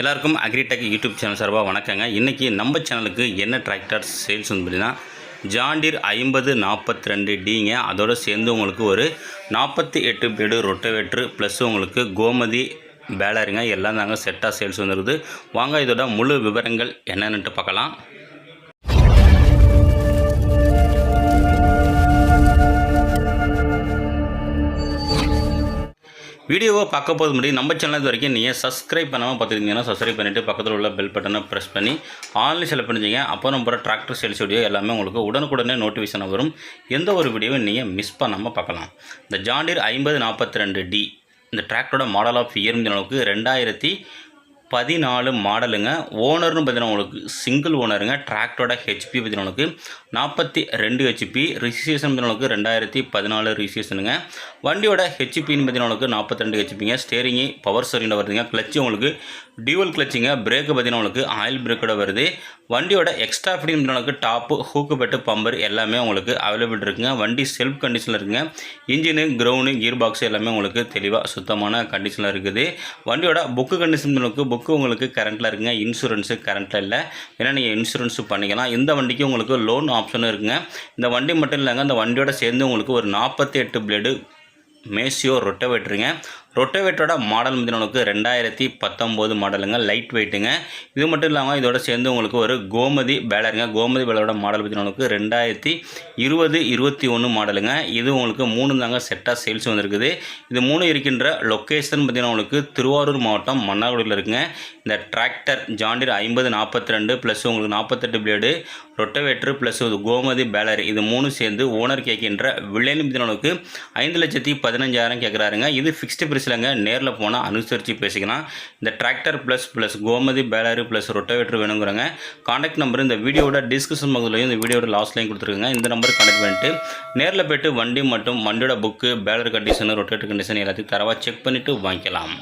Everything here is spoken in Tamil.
எல்லாருக்கும் அக்ரிடெக் யூடியூப் சேனல் சார்பாக வணக்கங்க. இன்றைக்கி நம்ம சேனலுக்கு என்ன டிராக்டர் சேல்ஸ் வந்து பார்த்தீங்கன்னா ஜாண்டிர் ஐம்பது நாற்பத்தி ரெண்டு டிங்க அதோடு சேர்ந்து உங்களுக்கு ஒரு நாற்பத்தி எட்டு பேடு ரொட்டவேட்ரு ப்ளஸ் உங்களுக்கு கோமதி பேலருங்க. எல்லாம் தாங்க செட்டாக சேல்ஸ் வந்துருக்குது. வாங்க இதோட முழு விவரங்கள் என்னென்னுட்டு பார்க்கலாம். வீடியோவை பார்க்க போது முடியும் நம்ம சேனல் இது வரைக்கும் நீங்கள் சப்ஸ்கிரைப் பண்ணாமல் பார்த்துருந்தீங்கன்னா சப்ஸ்கிரைப் பண்ணிவிட்டு பக்கத்தில் உள்ள பெல் பட்டனை ப்ரெஸ் பண்ணி ஆன்லைன் செலக்ட் பண்ணிச்சிங்க அப்போ நம்ம டிராக்டர் சேல்ஸ் வீடியோ எல்லாமே உங்களுக்கு உடனுக்குடனே நோட்டிஃபிகேஷன் வரும். எந்த ஒரு வீடியோவும் நீங்கள் மிஸ் பண்ணாமல் பார்க்கலாம். இந்த ஜாண்டீர் ஐம்பது நாற்பத்தி ரெண்டு டி இந்த டிராக்டரோட மாடல் ஆஃப் இயர் அளவுக்கு ரெண்டாயிரத்தி பதினாலு மாடலுங்க. ஓனர்னு பார்த்தீங்கன்னா உங்களுக்கு சிங்கிள் ஓனருங்க டிராக்டரோட ஹெச்பி பார்த்தீங்கன்னா உங்களுக்கு நாற்பத்தி ரெண்டு ஹெச்பி ரிஜிஸ்ட்ரேஷன் பார்த்தீங்கன்னா உங்களுக்கு ரெண்டாயிரத்தி பதினாலு ரிஜிஸ்ட்ரேஷனுங்க வண்டியோட ஹெச்பின்னு பார்த்தீங்கன்னா உங்களுக்கு நாற்பத்தி ரெண்டு ஹெச்பிங்க ஸ்டேரிங்கு பவர் ஸ்டேரிங்கில் வருதுங்க. கிளச்சு உங்களுக்கு டியூவல் கிளச்சிங்க பிரேக்கு பார்த்தீங்கன்னா உங்களுக்கு ஆயில் பிரேக்கோட வருது. வண்டியோட எக்ஸ்ட்ரா ஃபிட்டிங் உங்களுக்கு டாப்பு ஹூக்கு பெட்டு பம்பர் எல்லாமே உங்களுக்கு அவைலபிள் இருக்குங்க. வண்டி செல்ஃப் கண்டிஷனில் இருக்குங்க. இன்ஜினு கிரவுண்டு கியர் பாக்ஸ் எல்லாமே உங்களுக்கு தெளிவாக சுத்தமான கண்டிஷனில் இருக்குது. வண்டியோட புக்கு கண்டிஷன் உங்களுக்கு புக்கு உங்களுக்கு கரண்ட்டில் இருக்குங்க. இன்சூரன்ஸு கரண்ட்டில் இல்லை. ஏன்னா நீங்கள் இன்சூரன்ஸு பண்ணிக்கலாம். இந்த வண்டிக்கு உங்களுக்கு லோன் ஆப்ஷனும் இருக்குங்க. இந்த வண்டி மட்டும் இல்லைங்க. இந்த வண்டியோட சேர்ந்து உங்களுக்கு ஒரு நாற்பத்தி எட்டு பிளேடு மேசியோ ரொட்டவேட்டருங்க ரொட்டோவேட்டரோட மாடல் உங்களுக்கு ரெண்டாயிரத்தி பத்தொம்போது மாடலுங்க லைட் வெயிட்டுங்க இது மட்டும் இல்லாமல் இதோட சேர்ந்து உங்களுக்கு ஒரு கோமதி பேலருங்க கோமதி பேலரோட மாடல் உங்களுக்கு ரெண்டாயிரத்தி இருபது இருபத்தி ஒன்று மாடலுங்க. இது உங்களுக்கு மூணு தாங்க செட்டாக சேல்ஸ் வந்திருக்குது. இது மூணு இருக்கின்ற லொக்கேஷன் பார்த்தீங்கன்னா உங்களுக்கு திருவாரூர் மாவட்டம் மன்னார்குடியில் இருக்குங்க. இந்த டிராக்டர் ஜாண்டிர் ஐம்பது நாற்பத்தி ரெண்டு ப்ளஸ் உங்களுக்கு நாற்பத்தெட்டு blade rotavator plus Gomathi baler இது மூணு சேர்ந்து ஓனர் கேட்கின்ற விலைன்னு பார்த்தீங்கன்னா ஐந்து லட்சத்தி பதினஞ்சாயிரம் கேட்குறாருங்க. இது ஃபிக்ஸ்டு சிலங்க நேரில் போனால் அனுசரித்து பேசிக்கலாம். இந்த tractor plus plus Gomathi baler plus rotavator வேணுங்கிறாங்க contact number இந்த வீடியோட டிஸ்கிரிப்ஷன் பகுதியிலையும் இந்த வீடியோட லாஸ்ட் லைன் கொடுத்துருக்குங்க. இந்த நம்பருக்கு கான்டாக்ட் பண்ணிட்டு நேரில் போய்ட்டு வண்டி மற்றும் வண்டியோட book baler condition rotavator condition எல்லாத்தையும் தரவாக செக் பண்ணிவிட்டு வாங்கிக்கலாம்.